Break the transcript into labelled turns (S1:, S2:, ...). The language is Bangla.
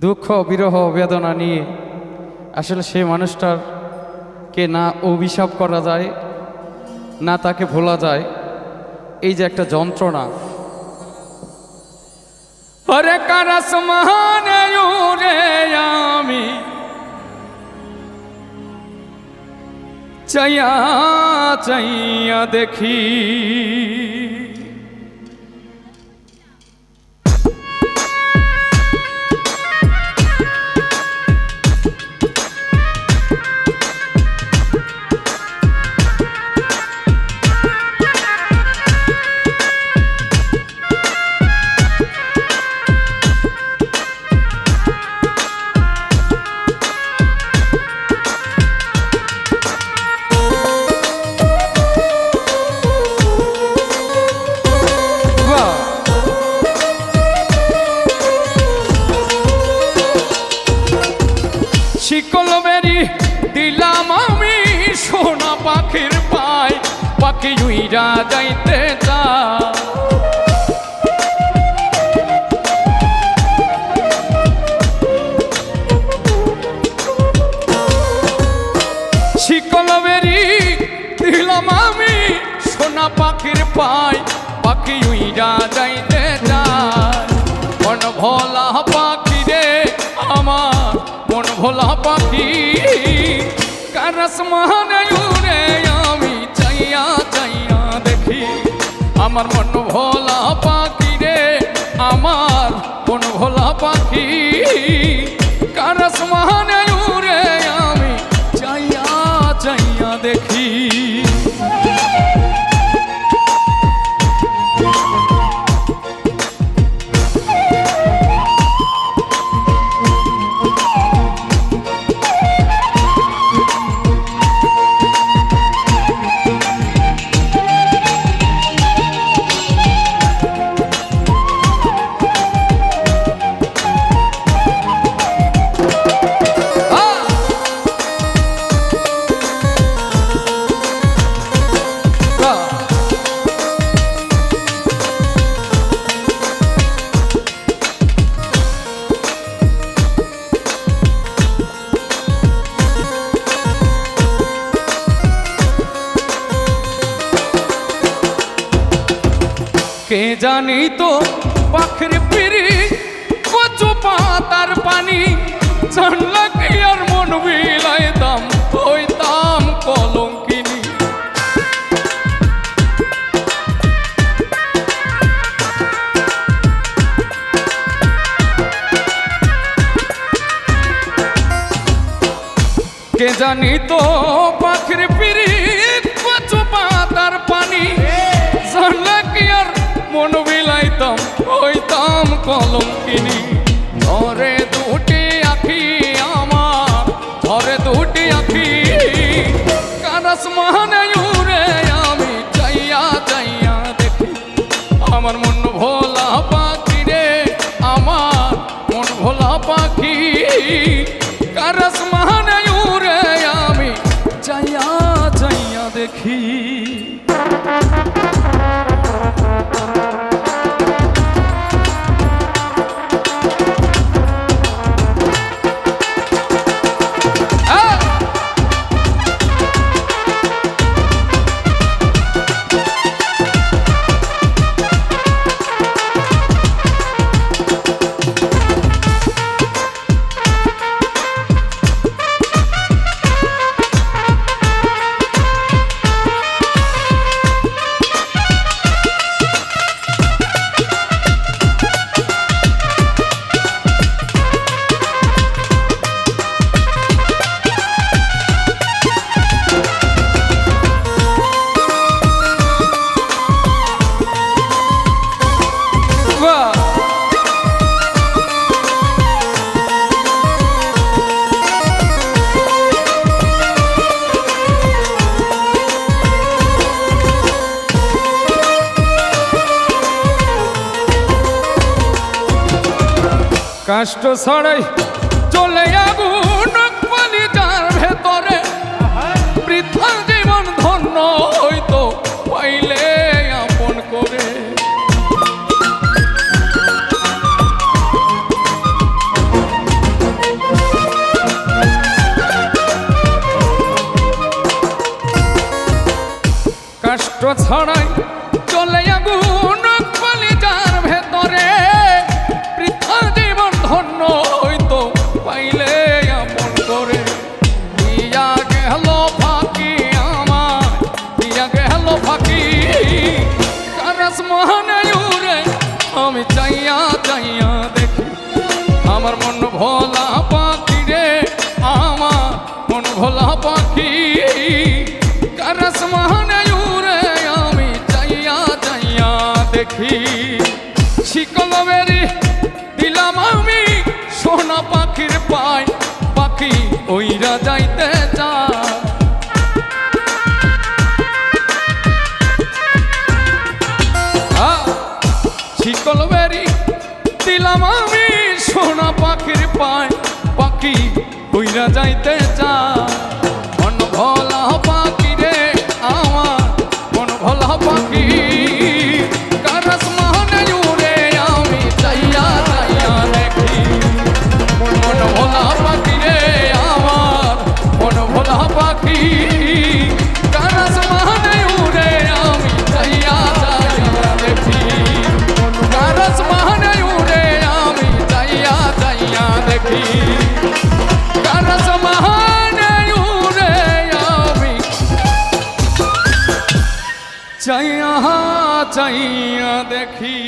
S1: দুঃখ, বিরহ, বেদনা নিয়ে আসলে সেই মানুষটার কে না অভিশাপ করা যায়, না তাকে ভোলা যায়, এই যে একটা যন্ত্রণা। হরে কারাস মহানে আমি? চাইয়া চাইয়া দেখি। শিকল বেরি দিলাম আমি সোনা পাখির পায় পাখি উইরা যাইতে চা ভোলা পাখি কারস মহানে রে আমি চাইয়া চাইয়া দেখি আমার মন ভোলা পাখি রে আমার মন ভোলা পাখি কারস মহানে রে আমি চাইয়া চাইয়া দেখি কে জানি তো পাখির পিড়ি, কচু পাতার পানি। জানলা আর মন বিলাইতাম হইতাম কলঙ্কিনী। কে জানি তো পাখির কলঙ্কিনী। ধরে দুটি আখি আমার ধরে দুটি আখি। কারাস মহানে রে আমি চাইয়া চাইয়া দেখি, আমার মন ভোলা পাখি রে, আমার মন ভোলা পাখি। কারস মহানে রে আমি চাইয়া চাইয়া দেখি। কষ্ট ছড়াই চলে আগুন যার ভেতরে। বৃদ্ধা জীবন ধন্য হইতো পাইলে আপন করে। কষ্ট ছড়াই চাইয়া দেখি, আমার মন ভোলা পাখি রে, আমার মন ভোলা পাখি। কারাস মহানে উড়ে আমি যাইয়া যাইয়া দেখি, শিকল বেরি দিলাম আমি সোনা পাখির পায়। কইরা যাইতে চা মন ভোলা পাখি রে আমার, মন ভোলা পাখি। কারস মহনে উড়ে আমি চাইয়া চাইয়া দেখি। মন ভোলা পাখি রে আমার, মন ভোলা পাখি। কারস মহনে উড়ে আমি চাইয়া চাইয়া দেখি। কারস মহনে উড়ে আমি চাইয়া চাইয়া চাইয়া দেখি।